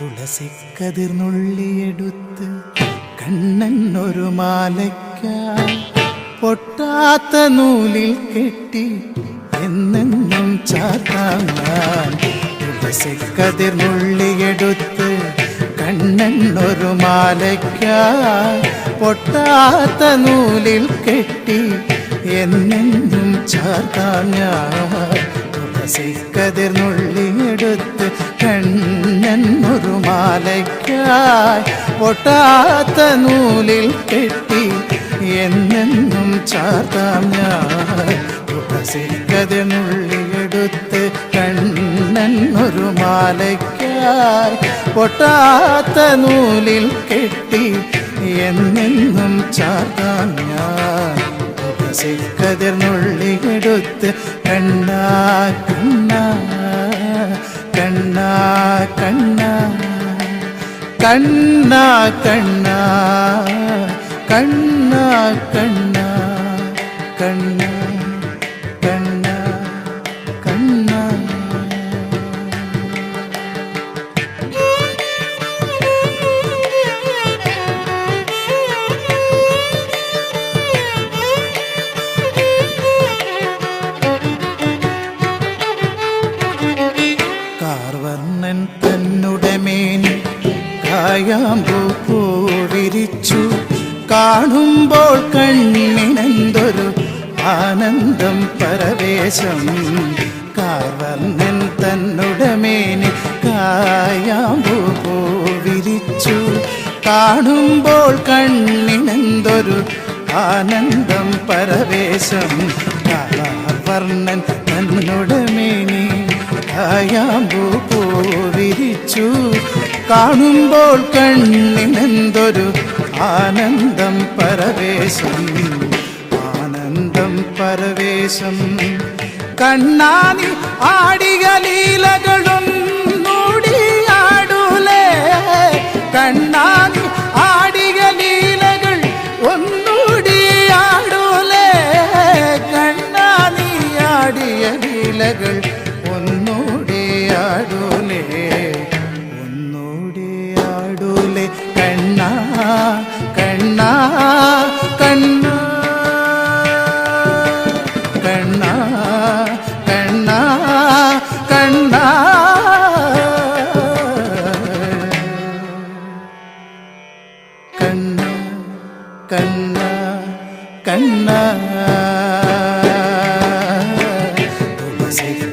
തുളസിക്കതിർന്നുള്ളിയെടുത്ത് കണ്ണൻ ഒരു മാലയ്ക്കായി പൊട്ടാത്ത നൂലിൽ കെട്ടി എന്നെന്നും ചാത്താൻ തുളസിക്കതിർന്നുള്ളിയെടുത്ത് കണ്ണൻ ഒരു മാലയ്ക്കായി പൊട്ടാത്ത നൂലിൽ കെട്ടി എന്നെന്നും ചാത്താൻ തുളസിക്കതിർന്നുള്ളിയെടുത്ത് കണ്ണൻ ഒരു മാലയ്ക്കായി പൊട്ടാത്ത നൂലിൽ കെട്ടി എന്നെന്നും ചാർത്താം ഞാൻ. തുളസിക്കതിർന്നുള്ളിയെടുത്ത് കണ്ണൻ ഒരു മാലയ്ക്കായി പൊട്ടാത്ത നൂലിൽ കെട്ടി എന്നെന്നും ചാർത്താം ഞാൻ. തുളസിക്കതിർന്നുള്ളിയെടുത്ത് കണ്ണാ കണ്ണാ കണ്ണാ കണ്ണാ കണ്ണാ കണ്ണാ കണ്ണാ കണ്ണാ കണ്ണാ കണ്ണാ ആനന്ദം പരവേശം. കാർവർണൻ തന്നുടമേനി കായാമ്പൂ പൂവിരിച്ചു. കാണുമ്പോൾ കണ്ണിനെന്തൊരു ആനന്ദം പരവേശം. കാർവർണൻ തന്നുടമേനി കായാമ്പൂ പൂവിരിച്ചു. കാണുമ്പോൾ കണ്ണിനെന്തൊരു ആനന്ദം പരവേശം. தேசம். கண்ணானில் ஆடிய லீலகளும்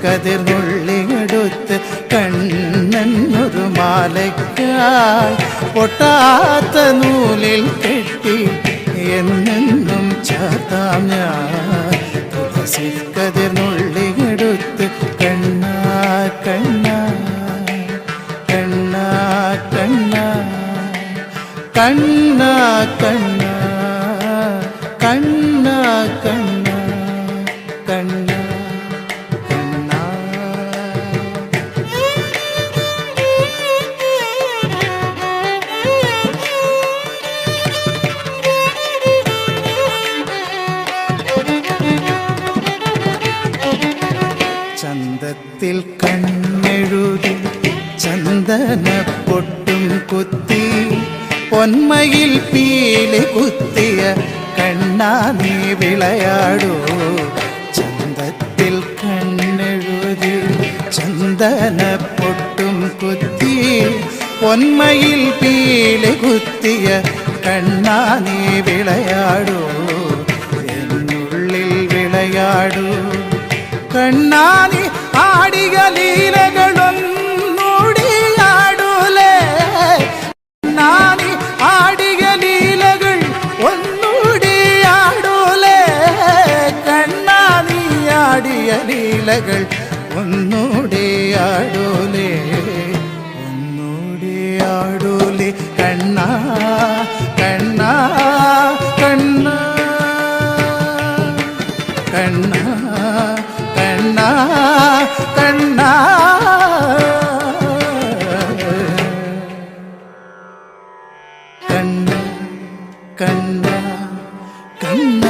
കതിർ നുള്ളിയെടുത്ത് കണ്ണെന്നൊരു മാലയ്ക്കായി പൊട്ടാത്ത നൂലിൽ കെട്ടി എന്നെന്നും ചാത്താം ഞാൻ തുളസി കതിർ നുള്ളിയെടുത്ത് കണ്ണാ കണ്ണാ കണ്ണാ കണ്ണാ കണ്ണാ കണ്ണാ കണ്ണാ കണ്ണ. ചന്തത്തിൽ കണ്ണെഴുതി ചന്ദന പൊട്ടും കുത്തി. പൊന്മയിൽ പീലി കുത്തിയ കണ്ണാ നീ വിളയാടൂ. ചന്തത്തിൽ കണ്ണെഴുതി ചന്ദന പൊട്ടും കുത്തി. പൊന്മയിൽ പീലി കുത്തിയ കണ്ണാ നീ വിളയാടൂ. എന്നുള്ളിൽ വിളയാടൂ. കണ്ണാനി ആടിക പാടിയ ലീലകൾ ഒന്നൂടെ ആടൂലേ ഒന്നൂടെ ആടൂലേ. കണ്ണാ കണ്ണാ കണ്ണ കണ്ണ കണ്ണ കണ്ണ. കണ്ണ കണ്ണ കണ്ണ.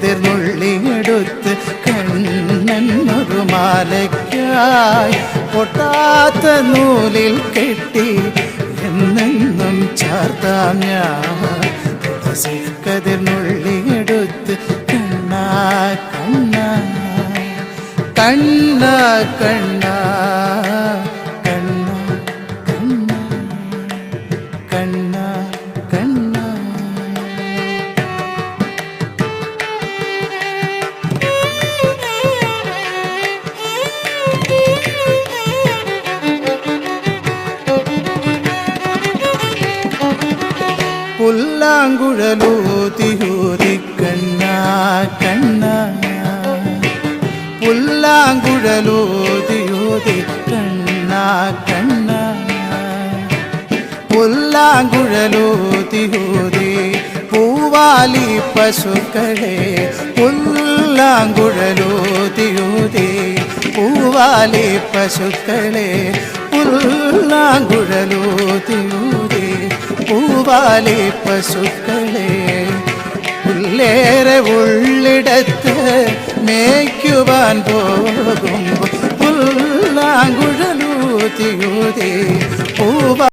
എതിർനുള്ളിയെടുത്ത് കണ്ണൊരു മാലയ്ക്കായി പൊട്ടാത്ത നൂലിൽ കെട്ടി എന്നെന്നും ചാർത്താം ഞാൻ. കതിർനുള്ളിയെടുത്ത് കണ്ണ കണ്ണ കണ്ണ കണ്ണ. പുല്ലാങ്കുഴലൂതിയൂതി കണ്ണ കണ്ണ. പുല്ലാങ്കുഴലൂതിയൂതി കണ്ണ കണ്ണ. പുല്ലാങ്കുഴലൂതിയൂതി പൂവാലി പശുക്കളെ പുല്ലാങ്കുഴലൂതിയൂതി പൂവാലി പശുക്കളെ പുല്ലാങ്കുഴലൂതിയൂതി പൂവാലി പശുക്കളെ പുല്ലേറെ ഉള്ളിടത്ത് മേയ്ക്കുവാൻ പോകുമ്പോൾ പുല്ലാങ്കുഴലൂതിയൂതി പൂവ